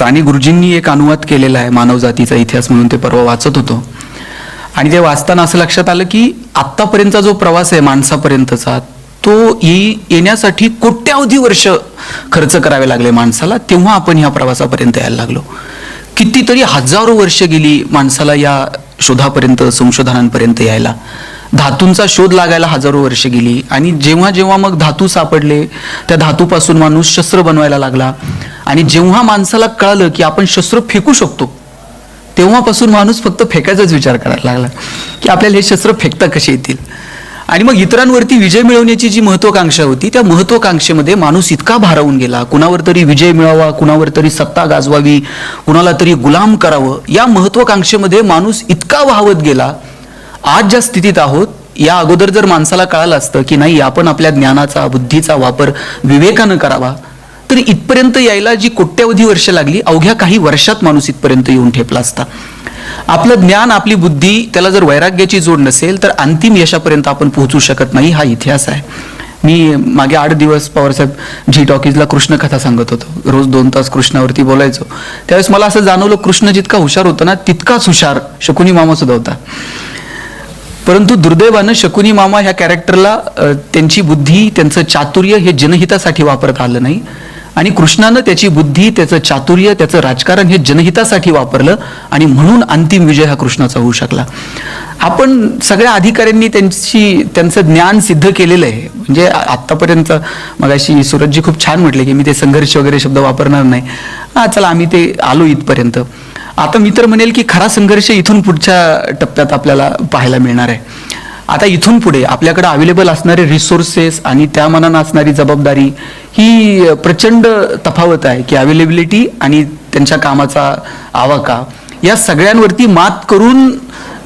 साने गुरुजींनी एक अनुवाद केलेला आहे मानवजातीचा इतिहास म्हणून ते परवा वाचत होतो. आणि ते वाचताना असं लक्षात आलं की आत्तापर्यंतचा जो प्रवास आहे माणसापर्यंतचा तो येण्यासाठी कोट्यावधी वर्ष खर्च करावे लागले माणसाला तेव्हा आपण ह्या प्रवासापर्यंत यायला लागलो. कितीतरी हजारो वर्ष गेली माणसाला या शोधापर्यंत संशोधनांपर्यंत यायला. धातूंचा शोध लागायला हजारो वर्ष गेली. आणि जेव्हा जेव्हा मग धातू सापडले त्या धातूपासून माणूस शस्त्र बनवायला लागला. आणि जेव्हा माणसाला कळालं की आपण शस्त्र फेकू शकतो तेव्हापासून माणूस फक्त फेकायचाच विचार करायला लागला की आपल्याला हे शस्त्र फेकता कसे येतील? आणि मग इतरांवरती विजय मिळवण्याची जी महत्वाकांक्षा होती त्या महत्वाकांक्षेमध्ये माणूस इतका भारावून गेला. कुणावर तरी विजय मिळावा कुणावर तरी सत्ता गाजवावी कुणाला तरी गुलाम करावं या महत्वाकांक्षेमध्ये माणूस इतका वाहवत गेला आज ज्या स्थितीत आहोत या अगोदर जर माणसाला कळालं असतं की नाही आपण आपल्या ज्ञानाचा बुद्धीचा वापर विवेकानं करावा तर इथपर्यंत यायला जी कोट्यावधी वर्ष लागली अवघ्या काही वर्षात माणूस इथपर्यंत येऊन ठेपला असता. आपलं ज्ञान आपली बुद्धी त्याला जर वैराग्याची जोड नसेल तर अंतिम यशापर्यंत आपण पोहोचू शकत नाही हा इतिहास आहे. मी मागे आठ दिवस पवारसाहेब झी टॉकीजला कृष्ण कथा सांगत होतो. रोज दोन तास कृष्णावरती बोलायचो. त्यावेळेस मला असं जाणवलं कृष्ण जितका हुशार होता ना तितकाच हुशार शकुनी मामा सुद्धा होता. परंतु दुर्दैवानं शकुनी मामा ह्या कॅरेक्टरला त्यांची बुद्धी त्यांचं चातुर्य हे जनहितासाठी वापरता आलं नाही. आणि कृष्णानं त्याची बुद्धी त्याचं चातुर्य त्याचं राजकारण हे जनहितासाठी वापरलं आणि म्हणून अंतिम विजय हा कृष्णाचा होऊ शकला. आपण सगळ्या अधिकाऱ्यांनी त्यांची त्यांचं ज्ञान सिद्ध केलेलं आहे. म्हणजे आत्तापर्यंत मग अशी सूरजजी खूप छान म्हटले की मी ते संघर्ष वगैरे शब्द वापरणार नाही. हा चला आम्ही ते आलो इथपर्यंत. आता मी तर म्हणेल की खरा संघर्ष इथून पुढच्या टप्प्यात आपल्याला पाहायला मिळणार आहे. आता इथून पुढे आपल्याकडे अवेलेबल असणारे रिसोर्सेस आणि त्या मनानं असणारी जबाबदारी ही प्रचंड तफावत आहे की अवेलेबिलिटी आणि त्यांच्या कामाचा आवाका. या सगळ्यांवरती मात करून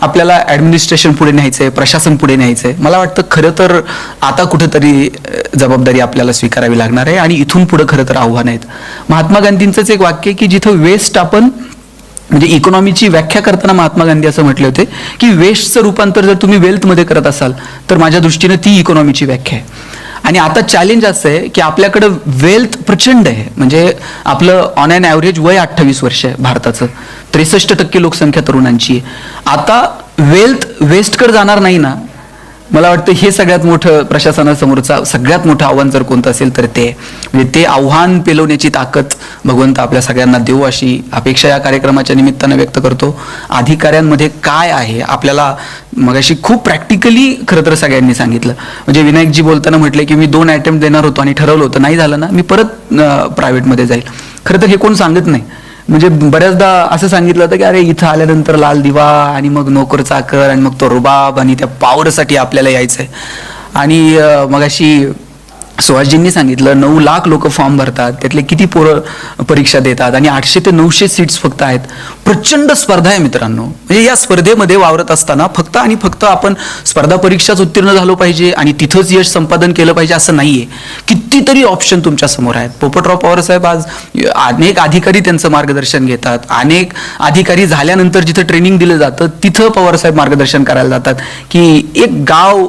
आपल्याला ॲडमिनिस्ट्रेशन पुढे न्यायचंय प्रशासन पुढे न्यायचंय मला वाटतं खरं तर आता कुठंतरी जबाबदारी आपल्याला स्वीकारावी लागणार आहे आणि इथून पुढे खरं तर आव्हान आहेत. महात्मा गांधींचंच एक वाक्य आहे की जिथं वेस्ट आपण म्हणजे इकॉनॉमीची व्याख्या करताना महात्मा गांधी असं म्हटले होते की वेस्टचं रूपांतर जर तुम्ही वेल्थमध्ये करत असाल तर माझ्या दृष्टीने ती इकॉनॉमीची व्याख्या आहे. आणि आता चॅलेंज असं आहे की आपल्याकडं वेल्थ प्रचंड आहे. म्हणजे आपलं ऑन अन ॲव्हरेज वय अठ्ठावीस वर्ष आहे भारताचं. त्रेसष्ट टक्के लोकसंख्या तरुणांची आहे. आता वेल्थ वेस्टकडे जाणार नाही ना मला वाटतं हे सगळ्यात मोठं प्रशासनासमोरचा सगळ्यात मोठं आव्हान जर कोणतं असेल तर ते. म्हणजे ते आव्हान पेलवण्याची ताकद भगवंत आपल्या सगळ्यांना देऊ अशी अपेक्षा या कार्यक्रमाच्या निमित्तानं व्यक्त करतो. अधिकाऱ्यांमध्ये काय आहे? आपल्याला मगाशी खूप प्रॅक्टिकली खरं तर सगळ्यांनी सांगितलं. म्हणजे विनायकजी बोलताना म्हटले की मी दोन अटेम्प्ट देणार होतो आणि ठरवलं होतं. नाही झालं ना? मी परत प्रायव्हेटमध्ये जाईल. खरं तर हे कोण सांगत नाही. म्हणजे बऱ्याचदा असं सांगितलं होतं की अरे इथं आल्यानंतर लाल दिवा आणि मग नोकर चाकर आणि मग तो रुबाब आणि त्या पावरसाठी आपल्याला यायचंय. आणि मग मगाशी सुहासजींनी सांगितलं नऊ लाख लोक फॉर्म भरतात त्यातले किती पोरं परीक्षा देतात आणि आठशे ते नऊशे सीट्स फक्त आहेत. प्रचंड स्पर्धा आहे मित्रांनो. म्हणजे या स्पर्धेमध्ये वावरत असताना फक्त आणि फक्त आपण स्पर्धा परीक्षाच उत्तीर्ण झालो पाहिजे आणि तिथंच यश संपादन केलं पाहिजे असं नाहीये. कितीतरी ऑप्शन तुमच्यासमोर आहेत. पोपटराव पवार साहेब आज अनेक अधिकारी त्यांचं मार्गदर्शन घेतात. अनेक अधिकारी झाल्यानंतर जिथं ट्रेनिंग दिलं जातं तिथं पवार साहेब मार्गदर्शन करायला जातात. की एक गाव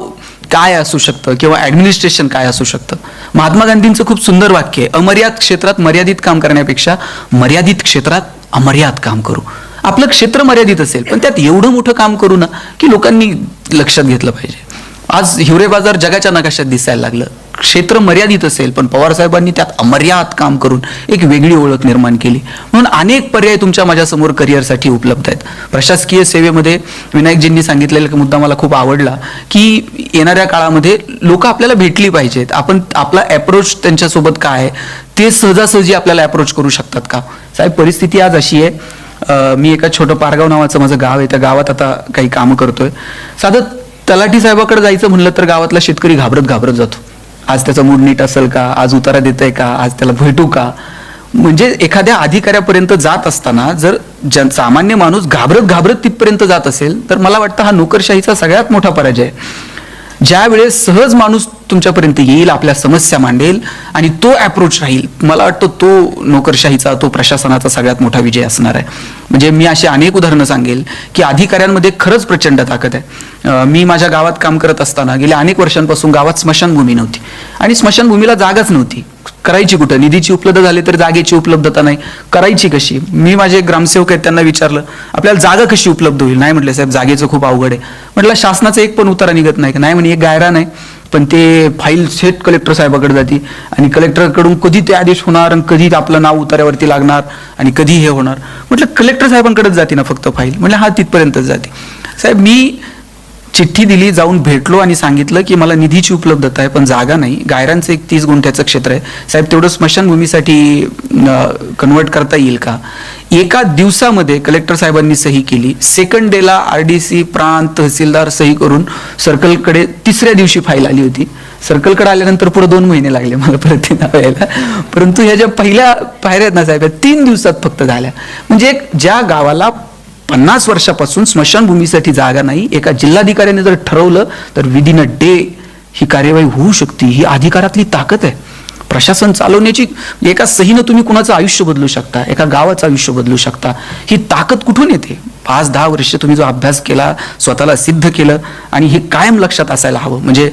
काय असू शकतं? किंवा ॲडमिनिस्ट्रेशन काय असू शकतं? महात्मा गांधींचं खूप सुंदर वाक्य आहे अमर्याद क्षेत्रात मर्यादित काम करण्यापेक्षा मर्यादित क्षेत्रात अमर्याद काम करू. आपलं क्षेत्र मर्यादित असेल पण त्यात एवढं मोठं काम करू ना की लोकांनी लक्षात घेतलं पाहिजे. आज हिवरे बाजार जगाच्या नकाशात दिसायला लागलं. क्षेत्र मर्यादित असेल पण पवार साहेबांनी त्यात अमर्याद काम करून एक वेगळी ओळख निर्माण केली. म्हणून अनेक पर्याय तुमच्या माझ्यासमोर करिअरसाठी उपलब्ध आहेत. प्रशासकीय सेवेमध्ये विनायकजींनी सांगितलेला मुद्दा मला खूप आवडला की येणाऱ्या काळामध्ये लोक आपल्याला भेटली पाहिजेत. आपण आपला अप्रोच त्यांच्यासोबत काय आहे ते सहजासहजी आपल्याला अप्रोच करू शकतात का? साहेब परिस्थिती आज अशी आहे मी एका छोटं पारगाव नावाचं माझं गाव आहे त्या गावात आता काही कामं करतोय. साधं तलाठी साहेबाकडे जायचं म्हणलं तर गावातला शेतकरी घाबरत घाबरत जातो. आज त्याचा मूड नीट असेल का? आज उतारा देत आहे का? आज त्याला भेटू का? म्हणजे एखाद्या अधिकाऱ्यापर्यंत जात असताना जर जन सामान्य माणूस घाबरत घाबरत तिथपर्यंत जात असेल तर मला वाटतं हा नोकरशाहीचा सगळ्यात मोठा पराजय आहे. ज्या वेळेस सहज माणूस तुमच्यापर्यंत येईल आपल्या समस्या मांडेल आणि तो अप्रोच राहील. मला वाटतं तो नोकरशाहीचा तो प्रशासनाचा सगळ्यात मोठा विजय असणार आहे. म्हणजे मी अशी अनेक उदाहरणं सांगेल की अधिकाऱ्यांमध्ये खरंच प्रचंड ताकद आहे. मी माझ्या गावात काम करत असताना गेल्या अनेक वर्षांपासून गावात स्मशानभूमी नव्हती. आणि स्मशानभूमीला जागाच नव्हती. करायची कुठं? निधीची उपलब्ध झाली तर जागेची उपलब्धता नाही. करायची कशी? मी माझे ग्रामसेवक आहेत त्यांना विचारलं आपल्याला जागा कशी उपलब्ध होईल? नाही म्हटलं साहेब जागेचं खूप अवघड आहे. म्हटलं शासनाचं एक पण उतारा निघत नाही. का नाही म्हणे एक गायरा नाही. पण ते फाईल थेट कलेक्टर साहेबाकडे जाते. आणि कलेक्टरकडून कधी ते आदेश होणार आणि कधी आपलं नाव उतार्यावरती लागणार आणि कधी हे होणार. म्हटलं कलेक्टर साहेबांकडेच जाते ना फक्त फाईल. म्हटलं हा तिथपर्यंतच जाते. साहेब मी चिठ्ठी दिली जाऊन भेटलो आणि सांगितलं की मला निधीची उपलब्धता आहे पण जागा नाही. गायरांचं एक तीस गुंठ्याचं क्षेत्र आहे. साहेब तेवढं स्मशानभूमीसाठी कन्वर्ट करता येईल का? एका दिवसामध्ये कलेक्टर साहेबांनी सही केली. सेकंड डेला आर डी सी प्रांत तहसीलदार सही करून सर्कलकडे तिसऱ्या दिवशी फाईल आली होती. सर्कलकडे आल्यानंतर पुढे दोन महिने लागले मला परत नाव यायला परंतु ह्या ज्या पहिल्या पायऱ्या आहेत ना साहेब तीन दिवसात फक्त झाल्या. म्हणजे एक ज्या गावाला पन्नास वर्षापासून स्मशानभूमीसाठी जागा नाही. एका जिल्हाधिकाऱ्याने जर ठरवलं तर विदिन अ डे ही कार्यवाही होऊ शकते. ही अधिकारातली ताकद आहे. प्रशासन चालवण्याची म्हणजे एका सहीनं तुम्ही कुणाचं आयुष्य बदलू शकता एका गावाचं आयुष्य बदलू शकता. ही ताकद कुठून येते? पाच दहा वर्ष तुम्ही जो अभ्यास केला स्वतःला सिद्ध केलं आणि हे कायम लक्षात असायला हवं. म्हणजे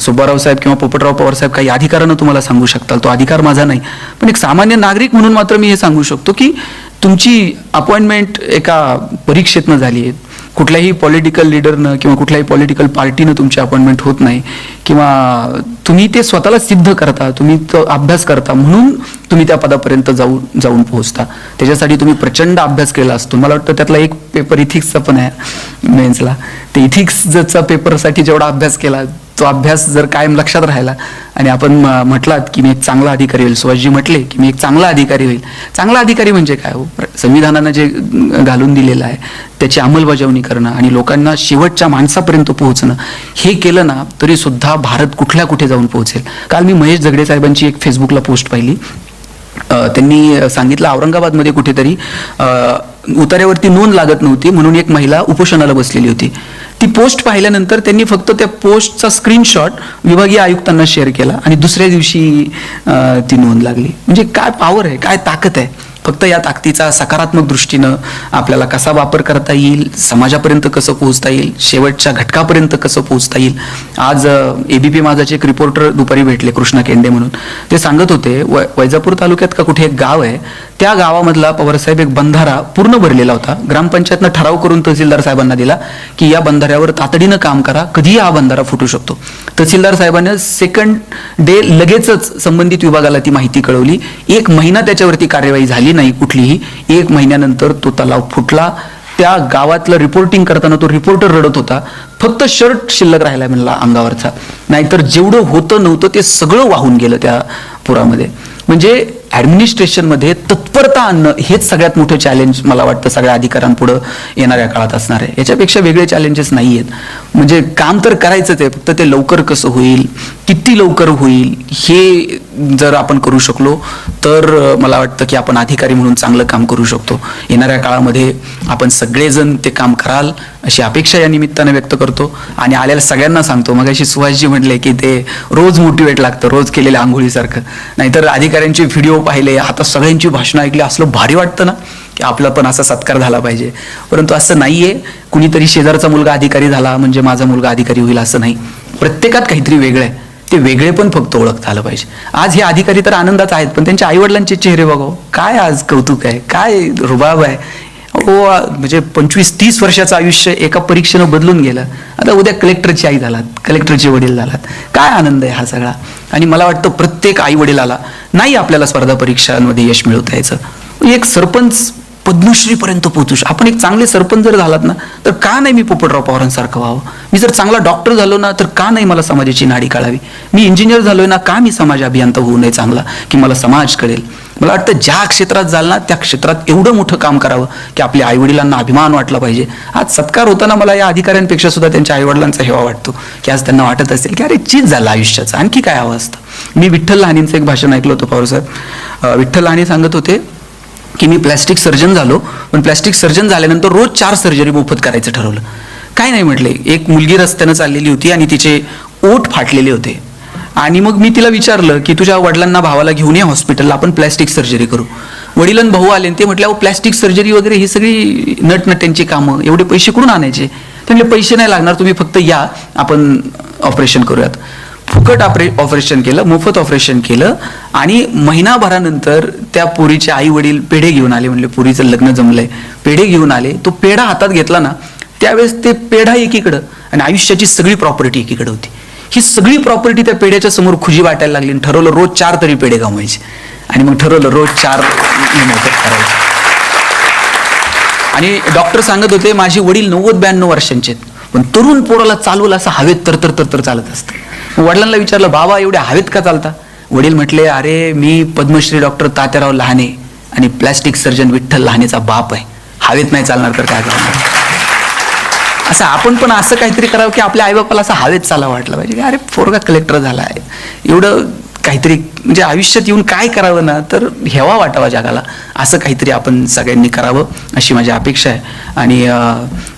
सुब्बाराव साहेब किंवा पोपटराव पवार साहेब काही अधिकारानं तुम्हाला सांगू शकताल. तो अधिकार माझा नाही. पण एक सामान्य नागरिक म्हणून मात्र मी हे सांगू शकतो की तुमची अपॉइंटमेंट एका परीक्षेतनं झाली आहे. कुठल्याही पॉलिटिकल लिडरनं किंवा कुठल्याही पॉलिटिकल पार्टीनं तुमची अपॉइंटमेंट होत नाही. किंवा तुम्ही ते स्वतःला सिद्ध करता तुम्ही तो अभ्यास करता म्हणून तुम्ही त्या पदापर्यंत जाऊ जाऊन पोहोचता. त्याच्यासाठी तुम्ही प्रचंड अभ्यास केला असतो. मला वाटतं त्यातला एक पेपर इथिक्सचा पण आहे मेन्सला ते इथिक्सचा पेपरसाठी जेवढा अभ्यास केला तो अभ्यास जर कायम लक्षात राहिला आणि आपण म्हटलात की मी एक चांगला अधिकारी होईल सुभाषजी म्हटले की मी एक चांगला अधिकारी होईल. चांगला अधिकारी म्हणजे काय हो? संविधानानं जे घालून दिलेलं आहे त्याची अंमलबजावणी करणं आणि लोकांना शेवटच्या माणसापर्यंत पोहोचणं हे केलं ना तरी सुद्धा भारत कुठल्या कुठे जाऊन पोहोचेल? काल मी महेश झगडे साहेबांची एक फेसबुकला पोस्ट पाहिली. त्यांनी सांगितलं औरंगाबादमध्ये कुठेतरी उतार्यावरती नोंद लागत नव्हती म्हणून एक महिला उपोषणाला बसलेली होती. ती पोस्ट पाहिल्यानंतर त्यांनी फक्त त्या पोस्टचा स्क्रीनशॉट विभागीय आयुक्तांना शेअर केला आणि दुसऱ्या दिवशी ती नोंद लागली. म्हणजे काय पॉवर आहे काय ताकद आहे? फक्त या ताकदीचा सकारात्मक दृष्टीनं आपल्याला कसा वापर करता येईल समाजापर्यंत कसं पोहोचता येईल शेवटच्या घटकापर्यंत कसं पोहोचता येईल? आज एबीपी माझाचे एक रिपोर्टर दुपारी भेटले कृष्णा केंडे म्हणून. ते सांगत होते वै- वैजापूर तालुक्यात का कुठे एक गाव आहे त्या गावामधला पवारसाहेब एक बंधारा पूर्ण भरलेला होता. ग्रामपंचायतनं ठराव करून तहसीलदार साहेबांना दिला की या बंधाऱ्यावर तातडीनं काम करा कधीही हा बंधारा फुटू शकतो. तहसीलदार साहेबांनी सेकंड डे लगेचच संबंधित विभागाला ती माहिती कळवली. एक महिना त्याच्यावरती कार्यवाही झाली नाही कुठलीही. एक महिन्यानंतर तो तलाव फुटला. त्या गावातलं रिपोर्टिंग करताना तो रिपोर्टर रडत होता. फक्त शर्ट शिल्लक राहिला म्हणला अंगावरचा. नाहीतर जेवढं होतं नव्हतं ते सगळं वाहून गेलं त्या पुरामध्ये. म्हणजे ॲडमिनिस्ट्रेशनमध्ये तत्परता आणणं हेच सगळ्यात मोठं चॅलेंज मला वाटतं सगळ्या अधिकाऱ्यांपुढं येणाऱ्या काळात असणार आहे. याच्यापेक्षा वेगळे चॅलेंजेस नाही आहेत. म्हणजे काम तर करायचंच आहे फक्त ते लवकर कसं होईल किती लवकर होईल हे जर आपण करू शकलो तर मला वाटतं की आपण अधिकारी म्हणून चांगलं काम करू शकतो. येणाऱ्या काळामध्ये आपण सगळेजण ते काम कराल अशी अपेक्षा या निमित्तानं व्यक्त करतो. आणि आलेल्या सगळ्यांना सांगतो. मग अशी सुभाषजी म्हटले की ते रोज मोटिवेट लागतं रोज केलेल्या आंघोळीसारखं. नाहीतर अधिकाऱ्यांचे व्हिडिओ पाहिले आता सगळ्यांची भाषणं ऐकली असलं भारी वाटतं ना की आपला पण असा सत्कार झाला पाहिजे. परंतु असं नाहीये कुणीतरी शेजारचा मुलगा अधिकारी झाला म्हणजे माझा मुलगा अधिकारी होईल असं नाही. प्रत्येकात काहीतरी वेगळं आहे. ते वेगळे पण फक्त ओळखता आलं पाहिजे. आज हे अधिकारी तर आनंदात आहेत पण त्यांच्या आईवडिलांचे चेहरे बघाव. काय आज कौतुक आहे? काय रुबाब आहे? हो म्हणजे पंचवीस तीस वर्षाचं आयुष्य एका परीक्षेनं बदलून गेलं. आता उद्या कलेक्टरची आई झालात कलेक्टरचे वडील झालात. काय आनंद आहे हा सगळा? आणि मला वाटतं प्रत्येक आई वडिलाला नाही आपल्याला स्पर्धा परीक्षांमध्ये यश मिळवता यायचं. एक सरपंच पद्मश्रीपर्यंत पोहोचू शक आपण एक चांगले सरपंच जर झालात ना तर का नाही मी पोपटराव पवारांसारखं व्हावं? मी जर चांगला डॉक्टर झालो ना तर का नाही मला समाजाची नाडी काढावी? मी इंजिनियर झालोय ना का मी समाज अभियंता होऊ नये चांगला की मला समाज कळेल? मला वाटतं ज्या क्षेत्रात जाल ना त्या क्षेत्रात एवढं मोठं काम करावं की आपल्या आईवडिलांना अभिमान वाटला पाहिजे. आज सत्कार होताना मला या अधिकाऱ्यांपेक्षा सुद्धा त्यांच्या आईवडिलांचा हेवा वाटतो की आज त्यांना वाटत असेल की अरे चीज झालं आयुष्याचं. आणखी काय हवं असतं? मी विठ्ठल लहानींचं एक भाषण ऐकलं होतं पवारसाहेब विठ्ठल लहानी सांगत होते की मी प्लॅस्टिक सर्जन झालो पण प्लॅस्टिक सर्जन झाल्यानंतर रोज चार सर्जरी मोफत करायचं ठरवलं. काय नाही म्हटले एक मुलगी रस्त्यानं चाललेली होती आणि तिचे ओठ फाटलेले होते. आणि मग मी तिला विचारलं की तुझ्या वडिलांना भावाला घेऊन ये हॉस्पिटलला आपण प्लॅस्टिक सर्जरी करू. वडिलां भाऊ आले ते म्हटलं प्लॅस्टिक सर्जरी वगैरे ही सगळी नटनट्यांची कामं एवढे पैसे कुठून आणायचे? ते म्हणजे पैसे नाही लागणार तुम्ही फक्त या आपण ऑपरेशन करूयात. फुकट ऑपरे ऑपरेशन केलं मोफत ऑपरेशन केलं आणि महिनाभरानंतर त्या पोरीचे आई वडील पेढे घेऊन आले म्हणले पोरीचं लग्न जमलंय. पेढे घेऊन आले तो पेढा हातात घेतला ना त्यावेळेस ते पेढा एकीकडं आणि आयुष्याची सगळी प्रॉपर्टी एकीकडे होती. ही सगळी प्रॉपर्टी त्या पेढ्याच्या समोर खुजी वाटायला लागली आणि ठरवलं रोज चार तरी पेढे गमवायचे आणि मग ठरवलं रोज चार करायचे आणि डॉक्टर सांगत होते माझे वडील नव्वद ब्याण्णव वर्षांचे आहेत. पण तरुण पोराला चालवलं असं हवेत तर तर तर तर चालत असतं. वडिलांना विचारलं बाबा एवढ्या हवेत का चालता? वडील म्हटले अरे मी पद्मश्री डॉक्टर तात्याराव लहाने आणि प्लॅस्टिक सर्जन विठ्ठल लहानेचा बाप आहे. हवेत नाही चालणार तर काय करणार? असं आपण पण असं काहीतरी करावं की आपल्या आईबापाला असं हवेत चाला वाटलं पाहिजे. की अरे पोरगा कलेक्टर झाला आहे एवढं काहीतरी म्हणजे आयुष्यात येऊन काय करावं ना तर हेवा वाटावा जगाला. असं काहीतरी आपण सगळ्यांनी करावं अशी माझी अपेक्षा आहे. आणि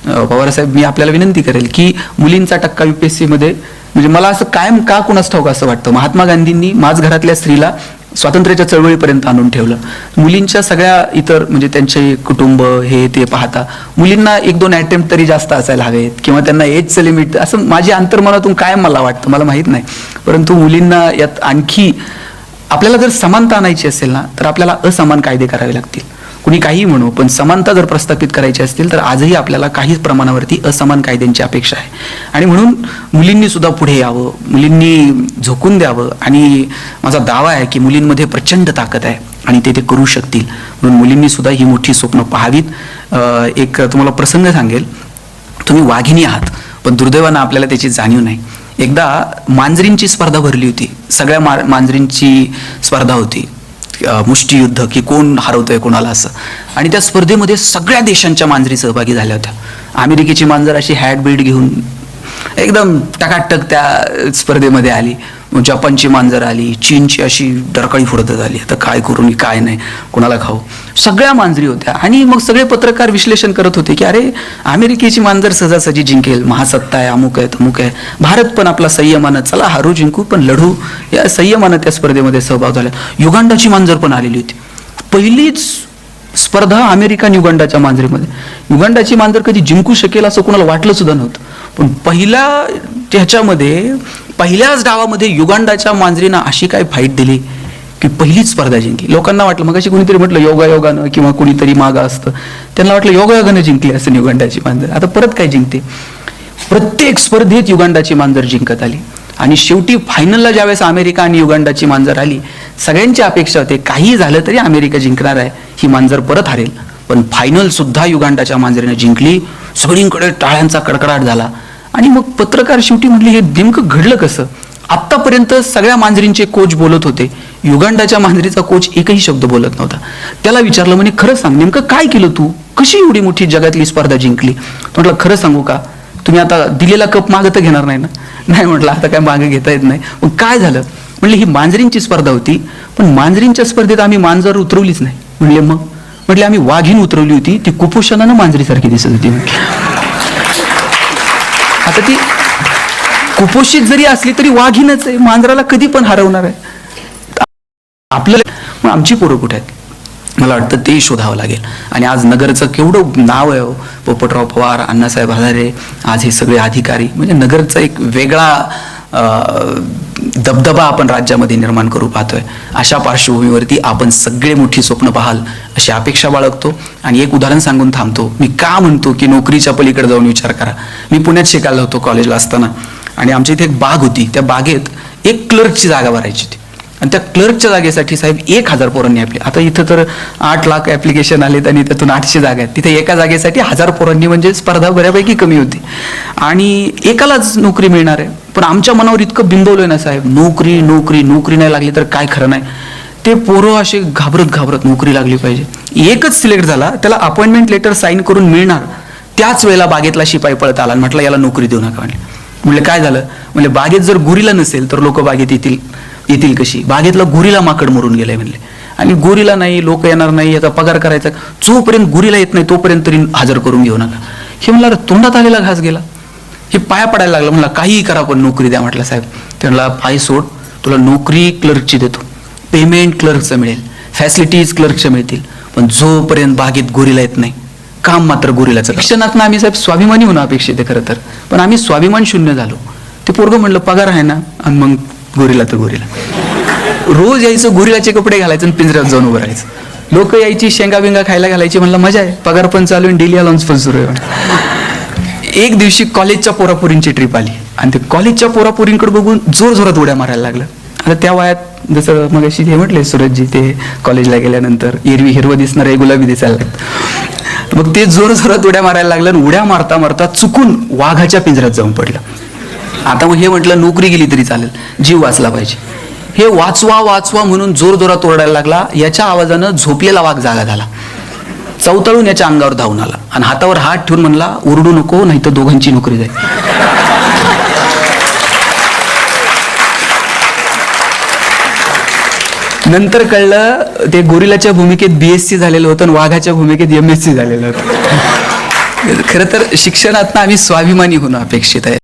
पवारसाहेब मी आपल्याला विनंती करेल की मुलींचा टक्का यू पी एस सीमध्ये म्हणजे मला असं कायम का कुणास ठाऊक असं वाटतं? महात्मा गांधींनी माझ घरातल्या स्त्रीला स्वातंत्र्याच्या चळवळीपर्यंत आणून ठेवलं. मुलींच्या सगळ्या इतर म्हणजे त्यांचे कुटुंब हे ते पाहता मुलींना एक दोन अटेम्प्ट तरी जास्त असायला हवेत किंवा त्यांना एजचं लिमिट असं माझ्या अंतर्मनातून कायम मला वाटतं मला माहीत नाही. परंतु मुलींना यात आणखी आपल्याला जर समानता आणायची असेल ना तर आपल्याला असमान कायदे करावे लागतील. कुणी काही म्हणू पण समानता जर प्रस्थापित करायची असतील तर आजही आपल्याला काही प्रमाणावरती असमान कायद्यांची अपेक्षा आहे. आणि म्हणून मुलींनी सुद्धा पुढे यावं मुलींनी झोकून द्यावं. आणि माझा दावा आहे की मुलींमध्ये प्रचंड ताकद आहे आणि ते ते करू शकतील. म्हणून मुलींनी सुद्धा ही मोठी स्वप्न पाहावीत. एक तुम्हाला प्रसंग सांगेल. तुम्ही वाघिणी आहात पण दुर्दैवानं आपल्याला त्याची जाणीव नाही. एकदा मांजरींची स्पर्धा भरली होती. सगळ्या मा मांजरींची स्पर्धा होती. मुष्टियुद्ध की कोण हरवतोय कोणाला असं. आणि त्या स्पर्धेमध्ये सगळ्या देशांच्या मांजरी सहभागी झाल्या होत्या. अमेरिकेची मांजर अशी हॅट बीट घेऊन एकदम टकाटक त्या स्पर्धेमध्ये आली. जपानची मांजर आली चीनची अशी डरकाळी फुडतच आली आता काय करू मी काय नाही कोणाला खाऊ? सगळ्या मांजरी होत्या. आणि मग सगळे पत्रकार विश्लेषण करत होते की अरे अमेरिकेची मांजर सहजासहजी जिंकेल. महासत्ता आहे अमुक आहे तमुक आहे. भारत पण आपला संयमानं चला हारू जिंकू पण लढू. या संयमानं त्या स्पर्धेमध्ये सहभाग झाला. युगांडाची मांजर पण आलेली होती. पहिलीच स्पर्धा अमेरिका युगांडाच्या मांजरीमध्ये. युगांडाची मांजर कधी जिंकू शकेल असं कोणाला वाटलं सुद्धा नव्हतं. पण पहिला ह्याच्यामध्ये पहिल्याच डावामध्ये युगांडाच्या मांजरीनं अशी काय फाईट दिली की पहिलीच स्पर्धा जिंकली. लोकांना वाटलं मग अशी कुणीतरी म्हटलं योगा योगानं किंवा कुणीतरी मागं असतं. त्यांना वाटलं योगा योगानं जिंकली असं युगांडाची मांजर. आता परत काय जिंकते? प्रत्येक स्पर्धेत युगांडाची मांजर जिंकत आली. आणि शेवटी फायनलला ज्यावेळेस अमेरिका आणि युगांडाची मांजर आली सगळ्यांची अपेक्षा होते काही झालं तरी अमेरिका जिंकणार आहे ही मांजर परत हरेल. पण फायनल सुद्धा युगांडाच्या मांजरीने जिंकली. सगळींकडे टाळ्यांचा कडकडाट झाला. आणि मग पत्रकार शेवटी म्हटली हे नेमकं घडलं कसं? आत्तापर्यंत सगळ्या मांजरींचे कोच बोलत होते. युगांडाच्या मांजरीचा कोच एकही शब्द बोलत नव्हता. त्याला विचारलं म्हणे खरं सांग नेमकं काय केलं तू? कशी एवढी मोठी जगातली स्पर्धा जिंकली? म्हटलं खरं सांगू का? तुम्ही आता दिलेला कप मागं तर घेणार नाही ना? नाही म्हटलं आता काय मागे घेता येत नाही. मग काय झालं? म्हणले ही मांजरींची स्पर्धा होती पण मांजरींच्या स्पर्धेत आम्ही मांजर उतरवलीच नाही. म्हणले मग? म्हटले आम्ही वाघीण उतरवली होती ती कुपोषणानं मांजरीसारखी दिसत होती. म्हटलं आता ती कुपोषित जरी असली तरी वाघीनच आहे. मांजराला कधी पण हरवणार आहे. आपल्याला मग आमची पोरं कुठे आहेत? मला वाटतं ते शोधावं लागेल. आणि आज नगरचं केवढं नाव आहे हो. पोपटराव पवार अण्णासाहेब हजारे आज हे सगळे अधिकारी. म्हणजे नगरचा एक वेगळा दबदबा आपण राज्यामध्ये निर्माण करू पाहतोय. अशा पार्श्वभूमीवरती आपण सगळे मोठी स्वप्न पाहाल अशी अपेक्षा बाळगतो. आणि एक उदाहरण सांगून थांबतो. मी का म्हणतो की नोकरीच्या पलीकडे जाऊन विचार करा. मी पुण्यात शिकायला होतो कॉलेजला असताना. आणि आमच्या इथे एक बाग होती. त्या बागेत एक क्लर्कची जागा भरायची होती. आणि त्या क्लर्कच्या जागेसाठी साहेब एक हजार पोरांनी आपले आता इथं तर आठ लाख ऍप्लिकेशन आलेत आणि त्यातून आठशे जागा आहेत. तिथे एका जागेसाठी हजार पोरांनी म्हणजे स्पर्धा बऱ्यापैकी कमी होती. आणि एकालाच नोकरी मिळणार आहे. पण आमच्या मनावर इतकं बिंबवलं ना साहेब. नोकरी नोकरी नोकरी नाही लागली तर काय खरं नाही. ते पोरं असे घाबरत घाबरत नोकरी लागली पाहिजे. एकच सिलेक्ट झाला त्याला अपॉइंटमेंट लेटर साईन करून मिळणार. त्याच वेळेला बागेतला शिपाई पळत आला आणि म्हटलं याला नोकरी देऊ नका. म्हणले म्हणलं काय झालं? म्हणजे बागेत जर गुरीला नसेल तर लोक बागेत येतील. येतील कशी? बागेतला गुरीला माकड मरून गेलाय म्हणले. आणि गोरीला नाही लोक येणार नाही याचा पगार करायचा. जोपर्यंत गुरीला येत नाही तोपर्यंत तरी हजर करून घेऊ नका. हे म्हणला तोंडात आलेला घास गेला. हे पाया पडायला लागलं. म्हणला काहीही करा पण नोकरी द्या म्हटलं साहेब. ते म्हणला पाय सोड तुला नोकरी क्लर्कची देतो. पेमेंट क्लर्कचं मिळेल. फॅसिलिटीज क्लर्कच्या मिळतील. पण जोपर्यंत बागेत गोरीला येत नाही काम मात्र गोरीलाचं शिक्षणातनं आम्ही साहेब स्वाभिमानी होणं अपेक्षित आहे खरं तर. पण आम्ही स्वाभिमान शून्य झालो. ते पोरगं म्हणलं पगार आहे ना. आणि मग गोरीला तर गोरीला. रोज यायचं गोरीलाचे कपडे घालायचं आणि पिंजऱ्यात जाऊन उभं राहायचं. लोक यायची शेंगा बिंगा खायला घालायची म्हणलं मजा आहे. पगार पण चालू आहे डेली अलाउन्स पण सुरू आहे एक दिवशी कॉलेजच्या पोरापोरींची ट्रिप आली. आणि ते कॉलेजच्या पोरापोरींकडे बघून जोर जोरात उड्या मारायला लागलं. आता त्या वयात जसं मग अशी हे म्हटले सूरजजी ते कॉलेजला गेल्यानंतर एरवी हिरवं दिसणार आहे गुलाबी दिसायला लागतं मग ते जोर जोरात उड्या मारायला लागलं आणि उड्या मारता मारता चुकून वाघाच्या पिंजऱ्यात जाऊन पडलं. आता मग हे म्हटलं नोकरी गेली तरी चालेल जीव वाचला पाहिजे. हे वाचवा वाचवा म्हणून जोर जोरात ओरडायला लागला याच्या आवाजानं झोपलेला वाघ जागा झाला. चौतळून याच्या अंगावर धावून आला आणि हातावर हात ठेवून म्हणला ओरडू नको नाही तर दोघांची नोकरी जाईल. नंतर कळलं ते गोरिलाच्या भूमिकेत बीएससी झालेलं होतं आणि वाघाच्या भूमिकेत एम एस सी झालेलं होतं. खरं तर शिक्षणातनं आम्ही स्वाभिमानी होणं अपेक्षित आहे.